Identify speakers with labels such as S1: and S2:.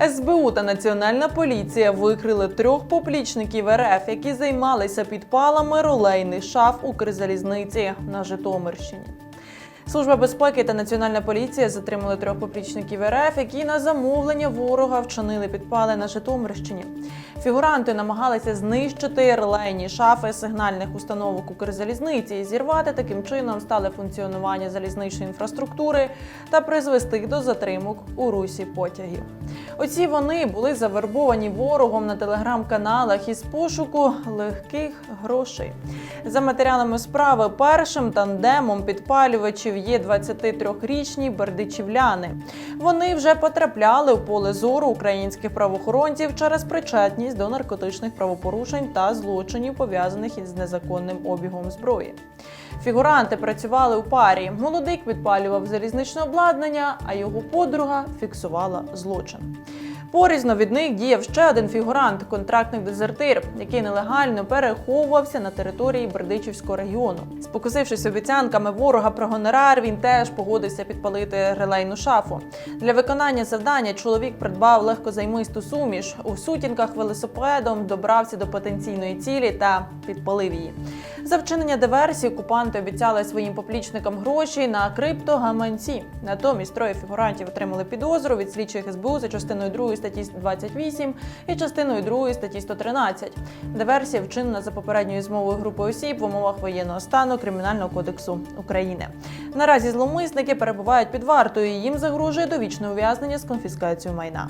S1: СБУ та Національна поліція викрили трьох поплічників РФ, які займалися підпалами ролейних шаф Укрзалізниці на Житомирщині. Служба безпеки та національна поліція затримали трьох поплічників РФ, які на замовлення ворога вчинили підпали на Житомирщині. Фігуранти намагалися знищити релейні шафи сигнальних установок Укрзалізниці і зірвати таким чином стале функціонування залізничної інфраструктури та призвести до затримок у русі потягів. Оці вони були завербовані ворогом на телеграм-каналах із пошуку легких грошей. За матеріалами справи першим тандемом підпалювачів є 23-річні бердичівляни. Вони вже потрапляли у поле зору українських правоохоронців через причетність до наркотичних правопорушень та злочинів, пов'язаних із незаконним обігом зброї. Фігуранти працювали у парі. Молодик підпалював залізничне обладнання, а його подруга фіксувала злочин. Порізно від них діяв ще один фігурант, контрактний дезертир, який нелегально переховувався на території Бердичівського регіону. Спокусившись обіцянками ворога про гонорар, він теж погодився підпалити релейну шафу. Для виконання завдання чоловік придбав легкозаймисту суміш. У сутінках велосипедом добрався до потенційної цілі та підпалив її. За вчинення диверсії окупанти обіцяли своїм поплічникам гроші на криптогаманці. Натомість троє фігурантів отримали підозру від слідчих СБУ за частиною 2 статті 28 і частиною 2 статті 113. Диверсія вчинена за попередньою змовою групи осіб в умовах воєнного стану Кримінального кодексу України. Наразі зловмисники перебувають під вартою. і Їм загрожує довічне ув'язнення з конфіскацією майна.